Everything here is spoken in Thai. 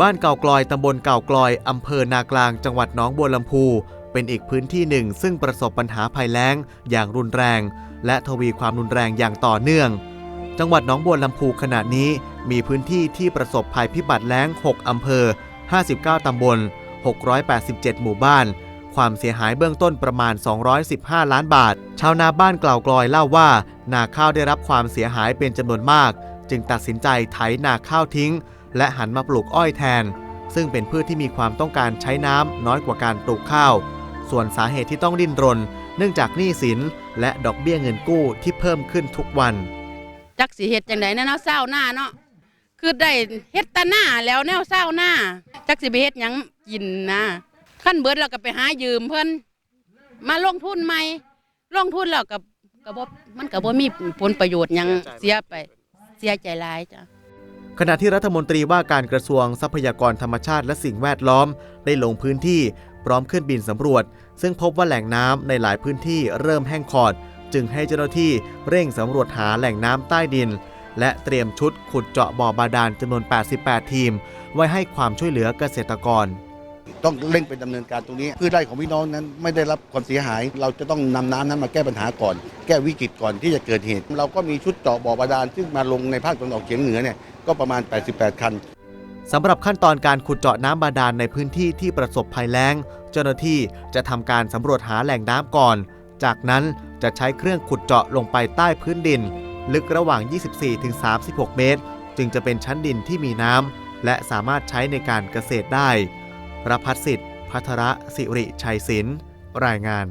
บ้านเก่ากลอยตำบลเก่ากลอยอำเภอนากลางจังหวัดหนองบัวลำพู เป็นอีกพื้นที่หนึ่ง ซึ่งประสบปัญหาภัยแล้งอย่างรุนแรง และทวีความรุนแรงอย่างต่อเนื่อง จังหวัดหนองบัวลำพูขณะนี้มีพื้นที่ที่ประสบภัยพิบัติแล้ง 6 อำเภอ 59 ตำบล 687 หมู่บ้าน ความเสียหายเบื้องต้นประมาณ 215 ล้านบาท ชาวนาบ้านกล่าวกลอยเล่าว่า นาข้าวได้รับความเสียหายเป็นจำนวนมาก จึงตัดสินใจไถนาข้าวทิ้ง และหันมาปลูกอ้อยแทน ซึ่งเป็นพืชที่มีความต้องการใช้น้ำน้อยกว่าการปลูกข้าว ส่วนสาเหตุที่ต้องดิ้นรน เนื่องจากหนี้สินและดอกเบี้ยเงินกู้ที่เพิ่มขึ้นทุกวัน จักสิเฮ็ดจังไดนะเนาะเศร้าหน้าเนาะคือได้เฮ็ดตาหน้าแล้วแนวเศร้าหน้า จักสิไปเฮ็ดหยังกินนะขั้นเบิดเราก็ไปหายืมเพิ่อนมาลงทุนใหม่ลงทุนแล้วก็ก็บ่มันก็บ่มีผลประโยชน์หยังเสียไปเสียใจหลายจ้ะ ขณะที่รัฐมนตรีว่าการกระทรวงทรัพยากรธรรมชาติและสิ่งแวดล้อม ได้ลงพื้นที่พร้อมขึ้นบินสำรวจ ซึ่งพบว่าแหล่งน้ำในหลายพื้นที่เริ่มแห้งขอด จึงให้เจ้าหน้าที่เร่งสำรวจหาแหล่งน้ำใต้ดิน และเตรียมชุดขุดเจาะบ่อบาดาลจำนวน 88 ทีม ไว้ให้ความช่วยเหลือเกษตรกร ต้องเร่งไปดำเนินการตรงนี้พืชไร่ของพี่น้องนั้นไม่ได้รับความเสียหาย เราจะต้องนำน้ำนั้นมาแก้ปัญหาก่อน แก้วิกฤตก่อนที่จะเกิดเหตุ เราก็มีชุดเจาะบ่อบาดาลซึ่งมาลงในภาคตะวันออกเฉียงเหนือเนี่ยก็ประมาณ 88 คันสำหรับขั้นตอนการขุดเจาะน้ำบาดาลในพื้นที่ที่ประสบภัยแล้ง เจ้าหน้าที่จะทำการสำรวจหาแหล่งน้ำก่อน จากนั้นจะใช้เครื่องขุดเจาะลงไปใต้พื้นดิน ลึกระหว่าง 24-36 เมตร จึงจะเป็นชั้นดินที่มีน้ำและสามารถใช้ในการเกษตรได้ รพัฒสิทธิ์พัทระสิริชัยศิลป์รายงาน